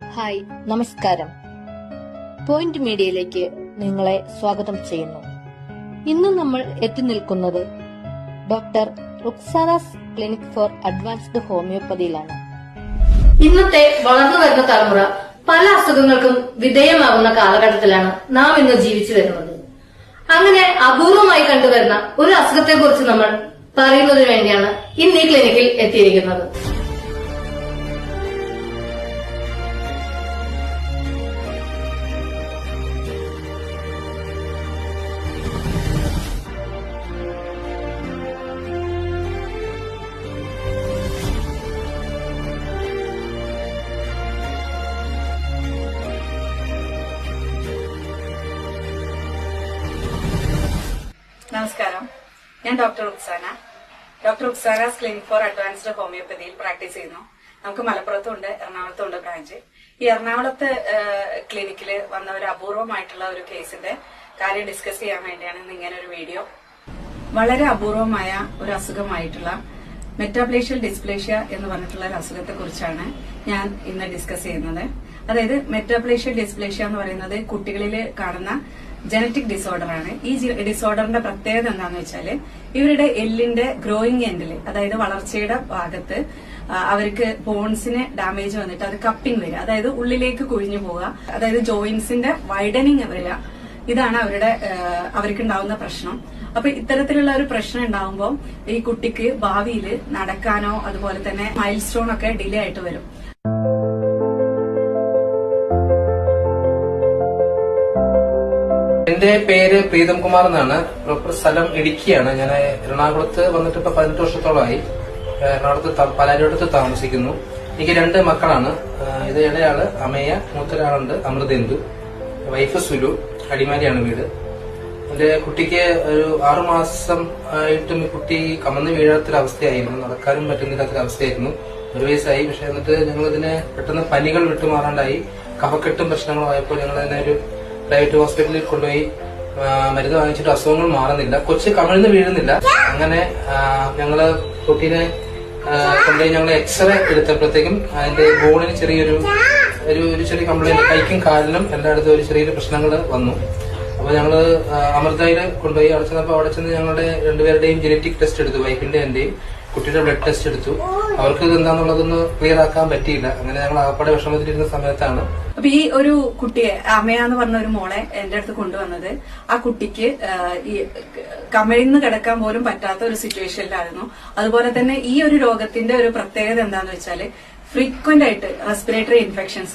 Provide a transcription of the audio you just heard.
Hi നമസ്കാരം. Point മീഡിയയിലേക്ക് നിങ്ങളെ സ്വാഗതം ചെയ്യുന്നു. ഇന്ന് നമ്മൾ എത്തി നിൽക്കുന്നത് ഡോക്ടർ റുക്സാറാസ് ക്ലിനിക് ഫോർ അഡ്വാൻസ്ഡ് ഹോമിയോപ്പതിയിലാണ്. ഇന്നത്തെ വളർന്നു വരുന്ന തലമുറ പല അസുഖങ്ങൾക്കും വിധേയമാകുന്ന കാലഘട്ടത്തിലാണ് നാം ഇന്ന് ജീവിച്ചു വരുന്നത്. അങ്ങനെ അപൂർവമായി കണ്ടുവരുന്ന ഒരു അസുഖത്തെ കുറിച്ച് നമ്മൾ പറയുന്നതിന് വേണ്ടിയാണ് ഇന്ന് ഈ ക്ലിനിക്കിൽ എത്തിയിരിക്കുന്നത്. നമസ്കാരം. ഞാൻ doctor ഉക്സാന. Doctor ഉക്സാനാസ് clinic for advanced ഹോമിയോപ്പതിയിൽ പ്രാക്ടീസ് ചെയ്യുന്നു. നമുക്ക് മലപ്പുറത്തും ഉണ്ട് എറണാകുളത്തും ഉണ്ട് ബ്രാഞ്ച്. ഈ എറണാകുളത്ത് ക്ലിനിക്കിൽ വന്ന ഒരു അപൂർവമായിട്ടുള്ള ഒരു കേസിന്റെ കാര്യം ഡിസ്കസ് ചെയ്യാൻ വേണ്ടിയാണ് ഇന്ന് ഇങ്ങനെ ഒരു വീഡിയോ. വളരെ അപൂർവമായ ഒരു അസുഖമായിട്ടുള്ള മെറ്റാപ്ലേഷ്യൽ ഡിസ്പ്ലേഷ്യ എന്ന് പറഞ്ഞിട്ടുള്ള ഒരു അസുഖത്തെ കുറിച്ചാണ് ഞാൻ ഇന്ന് ഡിസ്കസ് ചെയ്യുന്നത്. അതായത് മെറ്റാപ്ലേഷ്യൽ ഡിസ്പ്ലേഷ്യ എന്ന് പറയുന്നത് കുട്ടികളിൽ കാണുന്ന ജനറ്റിക് ഡിസോർഡർ ആണ്. ഈ ഡിസോർഡറിന്റെ പ്രത്യേകത എന്താണെന്ന് വെച്ചാൽ ഇവരുടെ എല്ലിന്റെ ഗ്രോയിങ് എൻഡിൽ അതായത് വളർച്ചയുടെ ഭാഗത്ത് അവർക്ക് ബോൺസിന് ഡാമേജ് വന്നിട്ട് അത് കപ്പിംഗ് വരിക. അതായത് ഉള്ളിലേക്ക് കുഴിഞ്ഞു പോവുക. അതായത് ജോയിന്റ്സിന്റെ വൈഡനിങ് വരിക. ഇതാണ് അവരുടെ അവർക്ക് ഉണ്ടാവുന്ന പ്രശ്നം. അപ്പൊ ഇത്തരത്തിലുള്ള ഒരു പ്രശ്നം ഉണ്ടാവുമ്പോൾ ഈ കുട്ടിക്ക് ഭാവിയിൽ നടക്കാനോ അതുപോലെ തന്നെ മൈൽ സ്റ്റോൺ ഒക്കെ ഡിലേ ആയിട്ട് വരും. എന്റെ പേര് പ്രീതം കുമാർ എന്നാണ്. പ്രോപ്പർ സ്ഥലം ഇടുക്കിയാണ്. ഞാൻ എറണാകുളത്ത് വന്നിട്ട് ഇപ്പൊ പതിനെട്ട് വർഷത്തോളമായി. എറണാകുളത്ത് പലരിടത്ത് താമസിക്കുന്നു. എനിക്ക് രണ്ട് മക്കളാണ്. ഇത് ഇളയാൾ അമയ മൂത്തൊരാളുണ്ട് അമൃതേന്ദു. വൈഫ് സുലു അടിമാലിയാണ് വീട്. എന്റെ കുട്ടിക്ക് ഒരു ആറു മാസം ആയിട്ടും കുട്ടി കമന്ന് വീഴാത്തൊരവസ്ഥയായിരുന്നു. നടക്കാനും പറ്റുന്നില്ലാത്തൊരവസ്ഥയായിരുന്നു. ഒരു വയസ്സായി. പക്ഷെ എന്നിട്ട് ഞങ്ങൾ ഇതിനെ പെട്ടെന്ന് പനികൾ വിട്ടുമാറാണ്ടായി. കഫക്കെട്ടും പ്രശ്നങ്ങളും ആയപ്പോൾ ഞങ്ങൾ അതിനെ ഒരു പ്രൈവറ്റ് ഹോസ്പിറ്റലിൽ കൊണ്ടുപോയി മരുന്ന് വാങ്ങിച്ചിട്ട് അസുഖങ്ങൾ മാറുന്നില്ല. കൊച്ചു കമിഴ്ന്ന് വീഴുന്നില്ല. അങ്ങനെ ഞങ്ങൾ കുട്ടീനെ കൊണ്ടുപോയി ഞങ്ങൾ എക്സ്റേ എടുത്തപ്പോഴത്തേക്കും അതിന്റെ ബോണിന് ചെറിയൊരു ഒരു ഒരു ചെറിയ കംപ്ലൈന്റ് കൈക്കും കാലിനും എല്ലായിടത്തും ഒരു ചെറിയൊരു പ്രശ്നങ്ങൾ വന്നു. അപ്പൊ ഞങ്ങൾ അമൃതയിൽ കൊണ്ടുപോയി അവിടെ ചെന്നപ്പോ അവിടെ ചെന്ന് ഞങ്ങളുടെ രണ്ടുപേരുടെയും ജനറ്റിക് ടെസ്റ്റ് എടുത്തു വൈഫിന്റെ എന്റെയും. കുട്ടിയുടെ ബ്ലഡ് ടെസ്റ്റ് എടുത്തു. അവർക്ക് എന്താന്നുള്ളതൊന്ന് ക്ലിയർ ആക്കാൻ പറ്റിയില്ല. അങ്ങനെ ഞങ്ങൾ ആപ്പാടെ വിഷമത്തിലിരുന്ന സമയത്താണ്. അപ്പൊ ഈ ഒരു കുട്ടിയെ അമ്മയാന്ന് പറഞ്ഞ ഒരു മോളെ എന്റെ അടുത്ത് കൊണ്ടുവന്നത്. ആ കുട്ടിക്ക് ഈ കമിഴ്ന്ന് കിടക്കാൻ പോലും പറ്റാത്ത ഒരു സിറ്റുവേഷനിലായിരുന്നു അതുപോലെ തന്നെ ഈ ഒരു രോഗത്തിന്റെ ഒരു പ്രത്യേകത എന്താന്ന് വെച്ചാൽ ഫ്രീക്വന്റ് ആയിട്ട് റെസ്പിറേറ്ററി ഇൻഫെക്ഷൻസ്